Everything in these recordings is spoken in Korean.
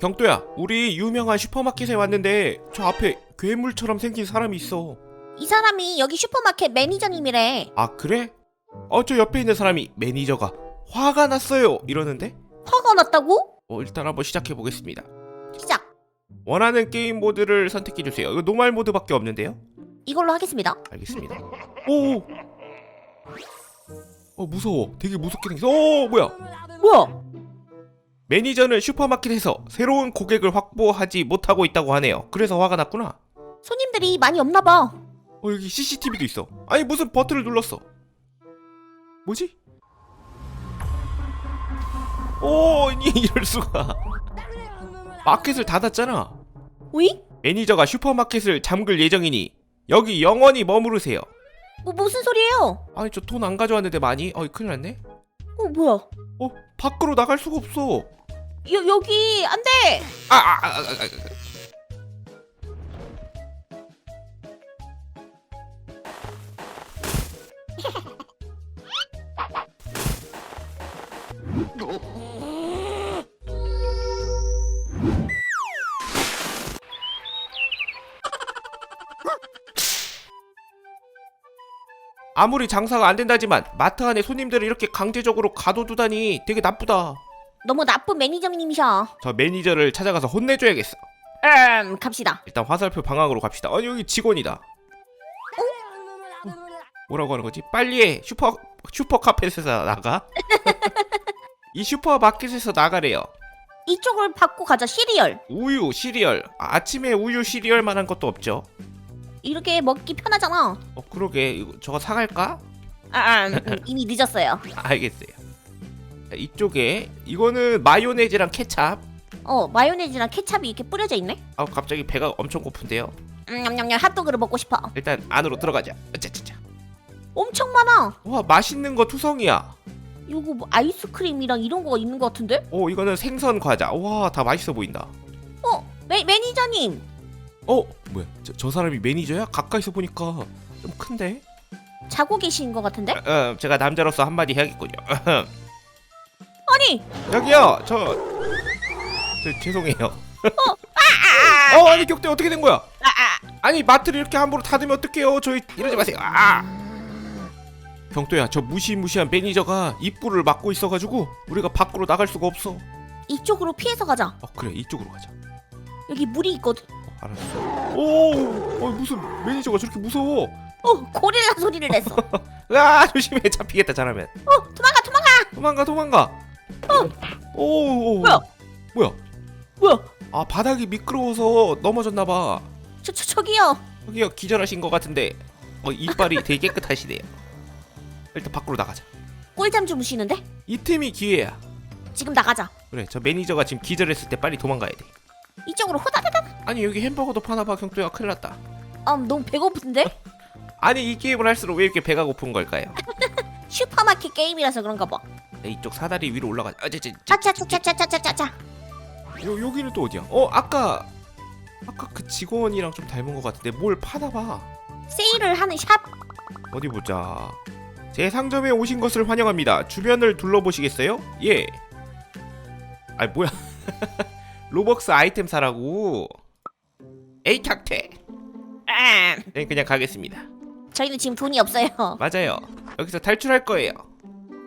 경도야, 우리 유명한 슈퍼마켓에 왔는데 저 앞에 괴물처럼 생긴 사람이 있어. 이 사람이 여기 슈퍼마켓 매니저님이래. 아, 그래? 어, 저 옆에 있는 사람이 매니저가 화가 났어요. 이러는데? 화가 났다고? 어, 일단 한번 시작해 보겠습니다. 시작. 원하는 게임 모드를 선택해 주세요. 이거 노말 모드밖에 없는데요? 이걸로 하겠습니다. 알겠습니다. 오. 어, 무서워. 되게 무섭게 생겼어. 오, 뭐야? 뭐야? 매니저는 슈퍼마켓에서 새로운 고객을 확보하지 못하고 있다고 하네요. 그래서 화가 났구나. 손님들이 많이 없나 봐. 어 여기 CCTV도 있어. 아니 무슨 버튼을 눌렀어? 뭐지? 오 이- 이럴 수가. 마켓을 닫았잖아. 오이? 매니저가 슈퍼마켓을 잠글 예정이니 여기 영원히 머무르세요. 뭐 무슨 소리예요? 아니 저 돈 안 가져왔는데 많이? 어이 큰일 났네. 어 뭐야? 어 밖으로 나갈 수가 없어. 여 여기 안 돼. 아, 아, 아, 아, 아, 아. 아무리 장사가 안 된다지만 마트 안에 손님들을 이렇게 강제적으로 가둬두다니 되게 나쁘다. 너무 나쁜 매니저님이셔. 저 매니저를 찾아가서 혼내줘야겠어. 음 갑시다. 일단 화살표 방향으로 갑시다. 아니 여기 직원이다. 어? 뭐라고 하는 거지? 빨리 해. 슈퍼 슈퍼 카펫에서 나가. 이 슈퍼 마켓에서 나가래요. 이쪽을 받고 가자 시리얼. 우유, 시리얼. 아, 아침에 우유 시리얼만한 것도 없죠. 이렇게 먹기 편하잖아. 어 그러게 이거 저거 사갈까? 아, 음, 이미 늦었어요. 알겠어요. 자, 이쪽에 이거는 마요네즈랑 케찹. 어 마요네즈랑 케찹이 이렇게 뿌려져 있네. 아 갑자기 배가 엄청 고픈데요. 음, 냠냠냠 핫도그를 먹고 싶어. 일단 안으로 들어가자. 어짜짜짜. 엄청 많아. 와 맛있는 거 투성이야. 이거 뭐 아이스크림이랑 이런 거가 있는 것 같은데? 오 이거는 생선 과자. 와 다 맛있어 보인다. 어 매, 매니저님 어 뭐야 저, 저 사람이 매니저야? 가까이서 보니까 좀 큰데? 자고 계신 것 같은데? 어, 제가 남자로서 한마디 해야겠군요 아니! 여기요! 저, 저 죄송해요. 어 아니 격대 어떻게 된 거야? 아, 아. 아니 마트를 이렇게 함부로 닫으면 어떡해요? 저희 이러지 마세요. 아! 경도야 저 무시무시한 매니저가 입구를 막고 있어가지고 우리가 밖으로 나갈 수가 없어. 이쪽으로 피해서 가자. 어 그래 이쪽으로 가자. 여기 물이 있거든. 어, 알았어. 오 어, 무슨 매니저가 저렇게 무서워? 어 고릴라 소리를 냈어. 어 아 조심해. 잡히겠다 잘하면. 도망가 도망가. 도망가 도망가 오, 오 뭐야? 뭐야 뭐야? 아 바닥이 미끄러워서 넘어졌나봐 저, 저 저기요. 여기요 기절하신 것 같은데 어, 이빨이 되게 깨끗하시네요 일단 밖으로 나가자 꿀잠 주무시는데? 이 틈이 기회야 지금 나가자. 그래 저 매니저가 지금 기절했을 때 빨리 도망가야 돼 이쪽으로 호다다닥. 아니 여기 햄버거도 파나봐 경도야 큰일 났다 아 너무 배고픈데? 아니 이 게임을 할수록 왜 이렇게 배가 고픈 걸까요 슈퍼마켓 게임이라서 그런가 봐. 네, 이쪽 사다리 위로 올라가. 아차차차차차차차. 요 여기는 또 어디야? 어 아까 아까 그 직원이랑 좀 닮은 것 같은데 뭘 파나 봐. 세일을 하는 샵. 어디 보자. 제 상점에 오신 것을 환영합니다. 주변을 둘러보시겠어요? 예. 아 뭐야? 로벅스 아이템 사라고. 에이 착태. 아. 네 그냥 가겠습니다. 저희는 지금 돈이 없어요. 맞아요. 여기서 탈출할 거예요.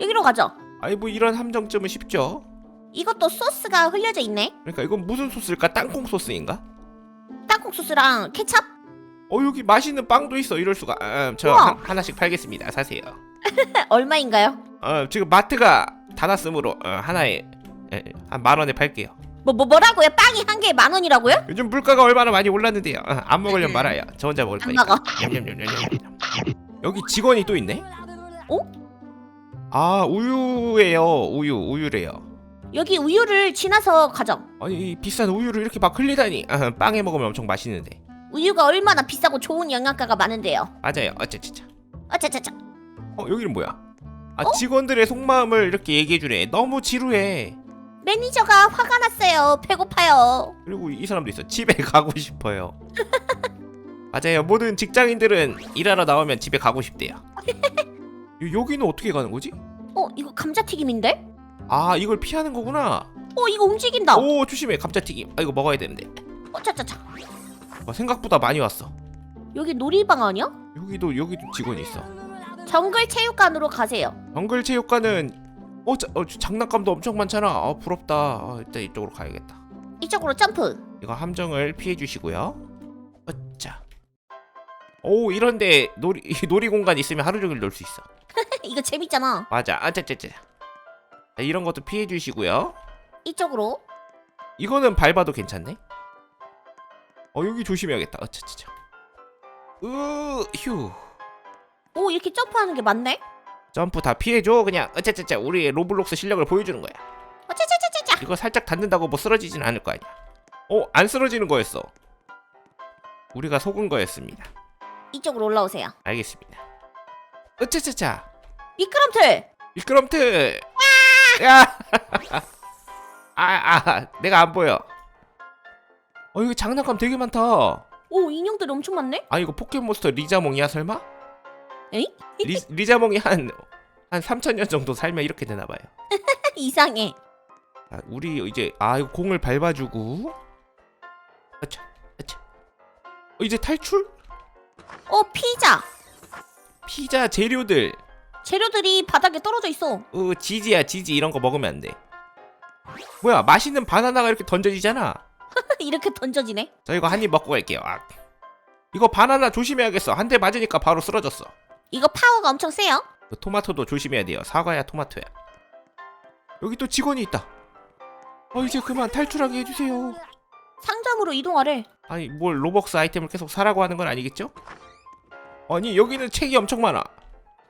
여기로 가죠. 아이 뭐 이런 함정쯤은 쉽죠. 이것도 소스가 흘려져 있네. 그러니까 이건 무슨 소스일까? 땅콩 소스인가? 땅콩 소스랑 케찹. 어 여기 맛있는 빵도 있어. 이럴 수가. 아, 저 우와. 한, 하나씩 팔겠습니다. 사세요. 얼마인가요? 어 지금 마트가 닫았으므로 어, 하나에 한 만 원에 팔게요. 뭐, 뭐 뭐라고요? 빵이 한 개에 만 원이라고요? 요즘 물가가 얼마나 많이 올랐는데요. 어, 안 먹으려면 말아요. 저 혼자 먹을 안 거니까. 먹어. 냠냠냠냠냠. 여기 직원이 또 있네. 어? 아 우유예요. 우유 우유래요. 여기 우유를 지나서 가죠. 아니 이 비싼 우유를 이렇게 막 흘리다니. 아, 빵에 먹으면 엄청 맛있는데. 우유가 얼마나 비싸고 좋은 영양가가 많은데요. 맞아요. 어쩌쩌쩌. 어차차차. 어 여기는 뭐야? 아 어? 직원들의 속마음을 이렇게 얘기해주네. 너무 지루해. 매니저가 화가 났어요. 배고파요. 그리고 이 사람도 있어. 집에 가고 싶어요. 맞아요. 모든 직장인들은 일하러 나오면 집에 가고 싶대요. 요- 여기는 어떻게 가는 거지? 어 이거 감자튀김인데? 아 이걸 피하는 거구나 어 이거 움직인다. 오 조심해 감자튀김 아 이거 먹어야 되는데 어 차차차. 와, 생각보다 많이 왔어 여기 놀이방 아니야? 여기도 여기도 직원이 있어 정글 체육관으로 가세요. 정글 체육관은 어, 자, 어 장난감도 엄청 많잖아 아 부럽다 아, 일단 이쪽으로 가야겠다 이쪽으로 점프. 이거 함정을 피해 주시고요 어짜 오 이런데 놀이 놀이 공간 있으면 하루 종일 놀 수 있어. 이거 재밌잖아. 맞아. 아짜짜짜 자, 이런 것도 피해 주시고요. 이쪽으로. 이거는 밟아도 괜찮네. 어 여기 조심해야겠다. 어차차차. 으휴. 오 이렇게 점프하는 게 맞네. 점프 다 피해 줘. 그냥 어차차차. 우리의 로블록스 실력을 보여주는 거야. 어 차차차차차. 이거 살짝 닿는다고 뭐 쓰러지진 않을 거 아니야. 어안 쓰러지는 거였어. 우리가 속은 거였습니다 이쪽으로 올라오세요. 알겠습니다 으차차차 미끄럼틀. 미끄럼틀 야! 아, 아, 내가 안 보여 어 여기 장난감 되게 많다 오 인형들이 엄청 많네. 아 이거 포켓몬스터 리자몽이야 설마? 에이? 리, 리자몽이 한, 한 3천년 정도 살면 이렇게 되나봐요 이상해. 아, 우리 이제 아 이거 공을 밟아주고 아차 아차 어, 이제 탈출? 어 피자. 피자 재료들 재료들이 바닥에 떨어져 있어. 어 지지야 지지 이런 거 먹으면 안돼 뭐야 맛있는 바나나가 이렇게 던져지잖아 이렇게 던져지네. 저 이거 한 입 먹고 갈게요 아. 이거 바나나 조심해야겠어 한 대 맞으니까 바로 쓰러졌어 이거 파워가 엄청 세요. 그 토마토도 조심해야 돼요 사과야 토마토야 여기 또 직원이 있다 어 이제 그만 탈출하게 해주세요 상점으로 이동하래. 아니 뭘 로벅스 아이템을 계속 사라고 하는 건 아니겠죠? 아니 여기는 책이 엄청 많아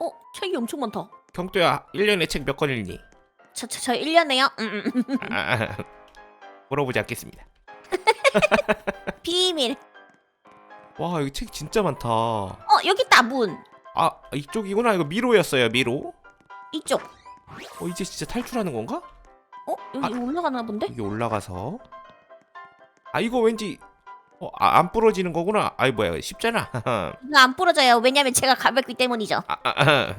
어 책이 엄청 많다. 경도야 1년에 책 몇 권 읽니? 저 저 저 1년에요. 음, 음, 음. 아, 아, 물어보지 않겠습니다 비밀. 와 여기 책 진짜 많다 어 여기 있다 문. 아 이쪽이구나 이거 미로였어요 미로 이쪽. 어 이제 진짜 탈출하는 건가? 어 여기 올라가나 본데? 여기 올라가서 아 이거 왠지 어, 아, 안 부러지는 거구나 아이 뭐야 쉽잖아 아, 이거 안 부러져요. 왜냐면 제가 가볍기 때문이죠. 아, 아,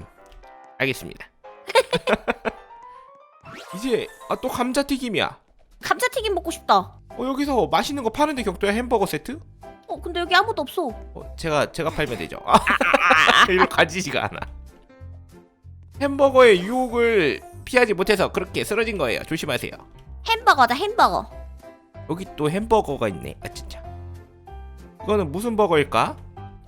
알겠습니다 이제 아, 또 감자튀김이야 감자튀김 먹고 싶다. 어 여기서 맛있는 거 파는데 격도야 햄버거 세트? 어 근데 여기 아무도 없어. 어, 제가 제가 팔면 되죠. 아, 이로 가지지가 않아. 햄버거의 유혹을 피하지 못해서 그렇게 쓰러진 거예요. 조심하세요. 햄버거다 햄버거. 여기 또 햄버거가 있네. 아 진짜. 이거는 무슨 버거일까?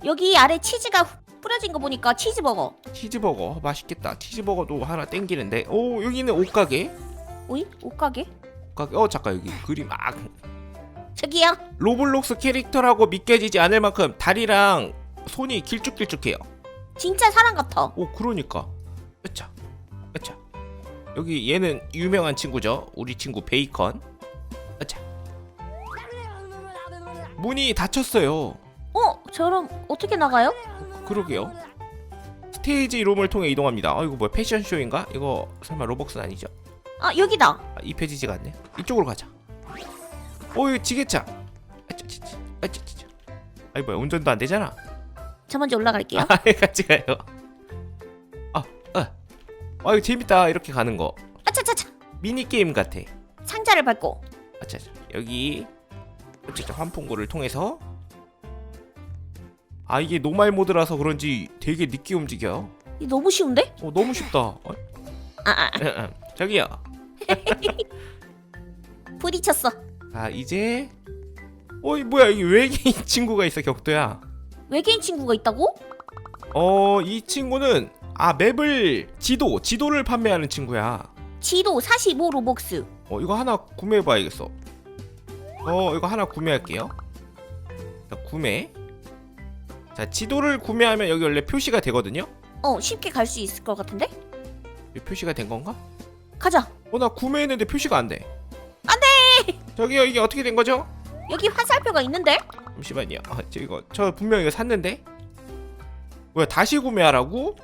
여기 아래 치즈가 후- 뿌려진 거 보니까 치즈버거. 치즈버거 맛있겠다. 치즈버거도 하나 땡기는데. 오 여기는 옷가게. 오이? 옷가게? 옷가게. 어 잠깐 여기 그림 아 저기요. 로블록스 캐릭터라고 믿겨지지 않을 만큼 다리랑 손이 길쭉길쭉해요. 진짜 사람 같아. 오 그러니까 으차 으차 여기 얘는 유명한 친구죠 우리 친구 베이컨 문이 닫혔어요 어? 저럼 어떻게 나가요? 그러게요 스테이지 룸을 통해 이동합니다 아 이거 뭐야 패션쇼인가? 이거 설마 로벅스 아니죠? 아 여기다. 아, 입혀지지가 않네 이쪽으로 가자 어 이거 지게차 아차차차 아이 뭐야 운전도 안 되잖아 저 먼저 올라갈게요. 아 같이 가요 아, 아, 아 이거 재밌다 이렇게 가는 거 아차차차. 미니 게임 같아 상자를 밟고. 아차차 여기 어쨌든 환풍구를 통해서 아 이게 노말 모드라서 그런지 되게 늦게 움직여 이 너무 쉬운데? 어 너무 쉽다 어? 아, 아, 저기요 부딪혔어. 아 이제 어이 뭐야 이 외계인 친구가 있어 격도야 외계인 친구가 있다고? 어 이 친구는 아 맵을 지도 지도를 판매하는 친구야 지도 45 로벅스. 어 이거 하나 구매해봐야겠어 어 이거 하나 구매할게요 자 구매 자 지도를 구매하면 여기 원래 표시가 되거든요 어 쉽게 갈 수 있을 것 같은데? 표시가 된 건가? 가자. 어 나 구매했는데 표시가 안돼 안돼 저기요 이게 어떻게 된 거죠? 여기 화살표가 있는데? 잠시만요 아, 저 이거 저 분명 이거 샀는데 뭐야 다시 구매하라고?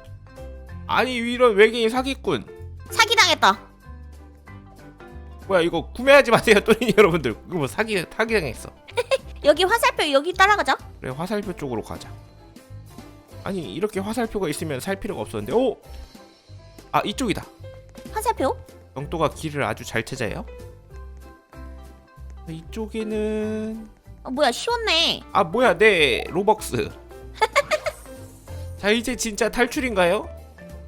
아니 이런 외계인 사기꾼 사기당했다. 뭐야 이거 구매하지 마세요 또니 여러분들 이거 뭐 사기 사기당했어 여기 화살표 여기 따라가자. 그래 화살표 쪽으로 가자 아니 이렇게 화살표가 있으면 살 필요가 없었는데 오! 아 이쪽이다 화살표? 영도가 길을 아주 잘 찾아요 이쪽에는 어, 뭐야 쉬웠네. 아 뭐야 네 로벅스 자 이제 진짜 탈출인가요?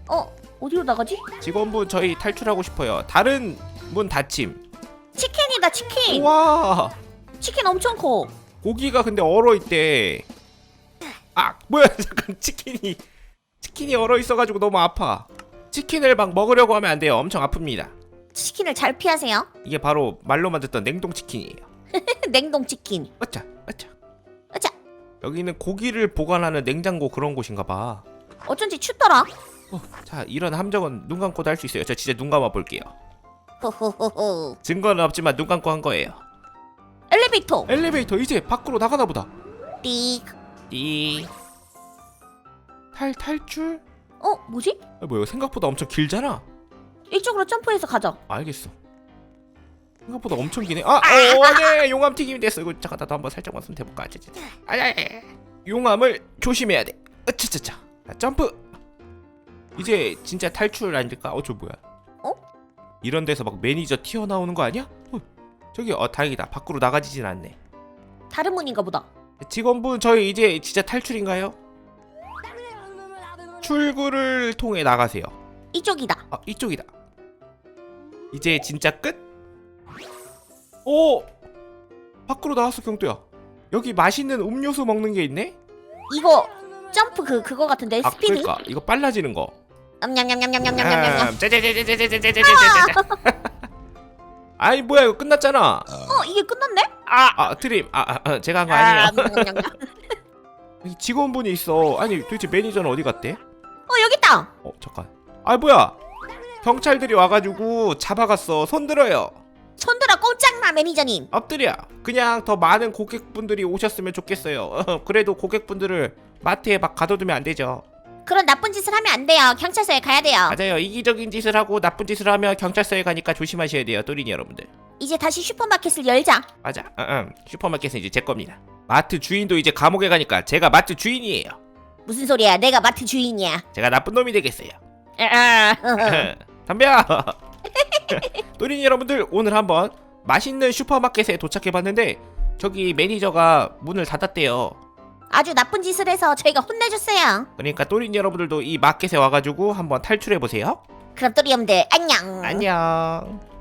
어 어디로 나가지? 직원분 저희 탈출하고 싶어요 다른 문 닫힘. 치킨이다 치킨. 와. 치킨 엄청 커. 고기가 근데 얼어 있대. 아 뭐야 잠깐 치킨이. 치킨이 얼어 있어가지고 너무 아파. 치킨을 막 먹으려고 하면 안 돼요. 엄청 아픕니다. 치킨을 잘 피하세요. 이게 바로 말로만 듣던 냉동 치킨이에요. 냉동 치킨. 어짜 어짜 어차. 여기는 고기를 보관하는 냉장고 그런 곳인가 봐. 어쩐지 춥더라. 어, 자 이런 함정은 눈 감고도 할 수 있어요. 저 진짜 눈 감아 볼게요 호호호호. 증거는 없지만 눈 감고 한 거예요 엘리베이터. 엘리베이터 이제 밖으로 나가나 보다 띡. 띠. 탈 탈출? 어 뭐지? 아, 뭐야 생각보다 엄청 길잖아. 이쪽으로 점프해서 가자. 알겠어. 생각보다 엄청 기네. 아, 어, 네, 용암 튀김이 됐어. 이거 잠깐 나도 한번 살짝만 손 대볼까? 아, 자, 자, 자. 아, 야, 야, 야. 용암을 조심해야 돼. 으차차차. 자, 점프. 이제 진짜 탈출 아닐까? 어, 저 뭐야? 어? 이런 데서 막 매니저 튀어나오는 거 아니야? 어, 저기 어 다행이다. 밖으로 나가지진 않네. 다른 문인가 보다. 직원분 저희 이제 진짜 탈출인가요? 출구를 통해 나가세요. 이쪽이다. 아 이쪽이다. 이제 진짜 끝? 오 밖으로 나왔어 경도야. 여기 맛있는 음료수 먹는 게 있네? 이거 점프 그 그거 같은데 아 스피드. 그러니까 이거 빨라지는 거. 냠냠냠냠냠냠냠냠. 음, 짜자자자자자자자자자자. 아이 뭐야 이거 끝났잖아. 어 이게 끝났네? 아 트림 아, 아, 아, 제가 한 거 아니에요. 냠냠냠냠. 여기 직원분이 있어. 아니 도대체 매니저는 어디 갔대? 어 여기 있다. 어 잠깐. 아 뭐야? 경찰들이 와가지고 잡아갔어. 손 들어요. 손들어 꼼짝마 매니저님. 엎드려. 그냥 더 많은 고객분들이 오셨으면 좋겠어요. 어, 그래도 고객분들을 마트에 막 가둬두면 안 되죠. 그런 나쁜 짓을 하면 안 돼요. 경찰서에 가야 돼요. 맞아요. 이기적인 짓을 하고 나쁜 짓을 하면 경찰서에 가니까 조심하셔야 돼요, 또린이 여러분들. 이제 다시 슈퍼마켓을 열자. 맞아. 응, 응. 슈퍼마켓은 이제 제 겁니다. 마트 주인도 이제 감옥에 가니까 제가 마트 주인이에요. 무슨 소리야? 내가 마트 주인이야. 제가 나쁜 놈이 되겠어요. 아, 담배야. 또린이 여러분들 오늘 한번 맛있는 슈퍼마켓에 도착해봤는데 저기 매니저가 문을 닫았대요. 아주 나쁜 짓을 해서 저희가 혼내줬어요. 그러니까 또린이 여러분들도 이 마켓에 와가지고 한번 탈출해 보세요. 그럼 또리엄들 안녕. 안녕.